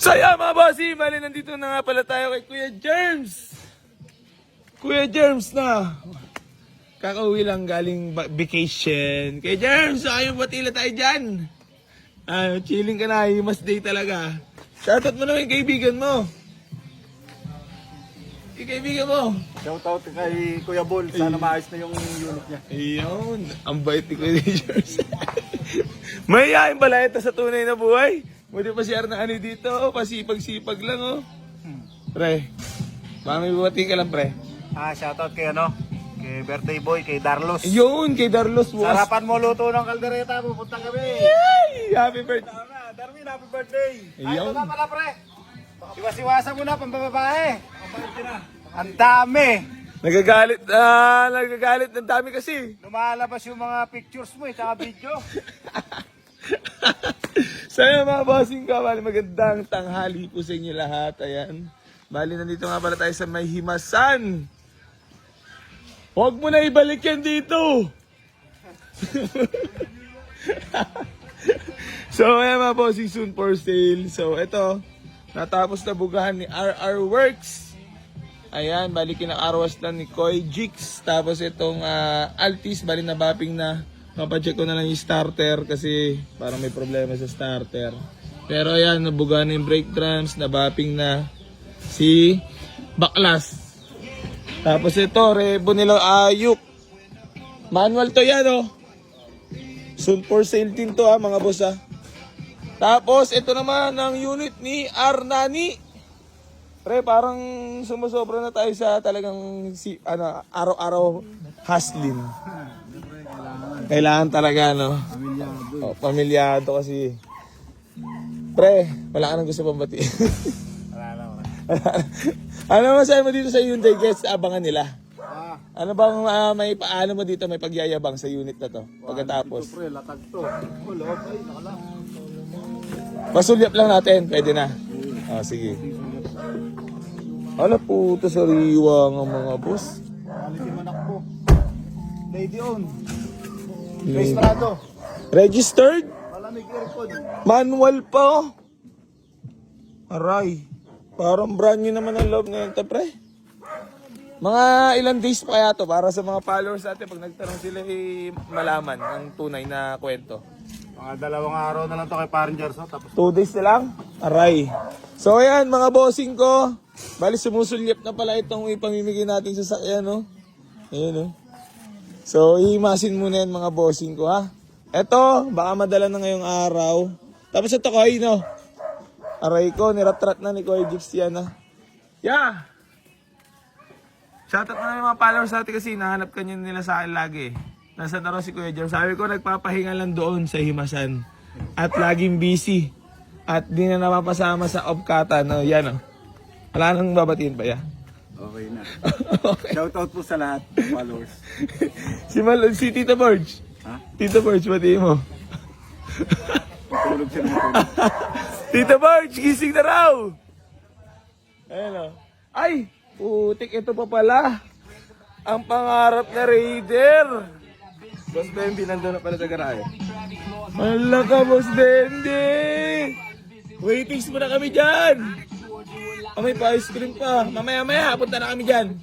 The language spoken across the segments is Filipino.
So yeah, mga bossy, mali nandito na nga pala tayo kay Kuya Germs. Kuya Germs na. Kakauwi lang galing vacation. Kuya Germs, ayun batila tayo dyan. Ah, chilling ka na, himas day talaga. Shoutout mo naman yung kaibigan mo. Yung kaibigan mo. Shoutout kay Kuya Bol. Sana maayos na yung unit niya. Ayun, ang bait ni Kuya Germs. Mayayain pala ito sa tunay na buhay. Buti pa si Arnani dito, oh, pasipag-sipag lang oh. Pre, baka may bubati ka lang pre. Ah, shoutout kay ano? Kay birthday boy, kay Darlos. Yun, kay Darlos was. Sarapan mo luto ng kaldereta, pupunta kami. Yay! Happy birthday. Tama, Darwin, happy birthday. Ay, Ayun. ito na pala, pre. Iwas-iwasan mo na, pambababae. Ang dami. Nagagalit, ah, nagagalit ng dami kasi. Lumalabas yung mga pictures mo, eh, tsaka video. Sa'yo mga bossing ka, bali magandang tanghali po sa inyo lahat. Ayan. Bali, nandito nga pala tayo sa may himasan. Huwag mo na ibalik yan dito. so, ayan mga bossing, soon for sale. So, ito, natapos na bugahan ni RR Works. Ayan, bali kinakaarwas lang ni Koy Jix. Tapos itong ah, Altis, bali nabapping na. Papacheck ko na lang yung starter kasi parang may problema sa starter. Pero ayan, nabuga na yung brake drums, nabapping na si Baklas. Tapos ito, rebo nila ayuk. Manual to yan oh. Soon for sale din to ha mga boss ha. Tapos ito naman ang unit ni Arnani. Pre, parang sumusobra na tayo sa talagang si, ano, araw-araw hustling. Kailangan talaga, no? Pamilyado. Oh, pamilyado kasi. Pre, wala ka nang gusto pang bati. Wala wala. ano masabi mo dito sa Hyundai Guest? Abangan nila. Ah, Ano bang ah, may paano mo dito may pagyayabang sa unit na to pagkatapos? pre, latag to. Oh, loob, ay, nakala. Pasulyap lang natin, pwede na. Ah, sige. Ala puto sariwa ng mga boss. Quality manak po. Lady on. Grace Prado. Registered? Malamig aircon. Manual pa oh. Aray. Parang brand new naman ang loob na yun, pre. Mga ilang days pa kaya to para sa mga followers natin pag nagtanong sila eh, malaman ang tunay na kwento. Mga dalawang araw na lang to kay Parin Jerso. Tapos Two days na lang? Aray. So ayan mga bossing ko. Bali sumusulyap na pala itong ipamimigay natin sa sakyan no. Ayan no. So ihimasin muna yan mga bossing ko ha. Eto, baka madala na ngayong araw. Tapos ito ko no. Aray ko, niratrat na ni Koy Jips yan ha. Yeah! Shoutout na yung mga followers natin kasi nahanap ka nila sa akin lagi. Nasa na raw si Kuya Jam. Sabi ko nagpapahinga lang doon sa Himasan. At laging busy. At di na napapasama sa Opkata. No, yan o. Wala nang babatiin pa ya. Okay na. okay. Shoutout po sa lahat ng followers. Si, Mal si Tito Borge. Ha? Tito Borge, batiin mo. Tulog siya ng tulog. Tito Borge, gising na raw. Ayan o. Ay, putik ito pa pala. Ang pangarap na Raider. Boss Bambi, nandun na pala sa garahe. Hala ka, Boss Bambi! Waitings mo na kami dyan! Oh, may pa-ice cream pa. Mamaya-maya, punta na kami dyan.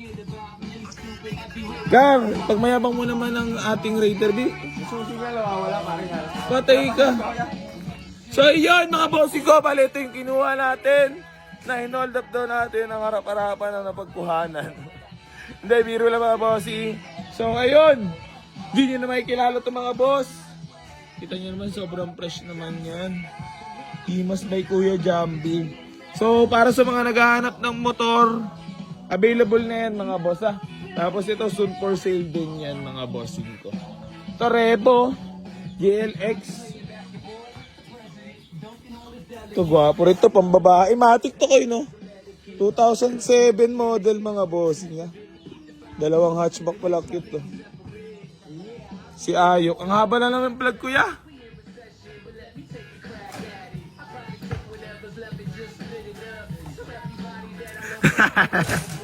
Gar, pag mayabang mo naman ang ating Raider, wala pa rin. patay ka. So, yun mga bossing ko, pala ito yung kinuha natin na hinold up daw natin ang harap-harapan ng napagkuhanan. Hindi, biro lang mga bossy. So, ayun. Di nyo na makikilala itong mga boss. Kita nyo naman, sobrang fresh naman yan. Himas by Kuya Jambi. So, para sa mga naghahanap ng motor, available na yan mga boss ah. Tapos ito, soon for sale din yan mga bossing ko. Ito, GLX, ito gwapo rito, pambabae. Matic to kayo, no? 2007 model mga bossing niya. Dalawang hatchback pala cute to. Si Ayok. Ang haba na naman plug kuya. Ha ha ha ha.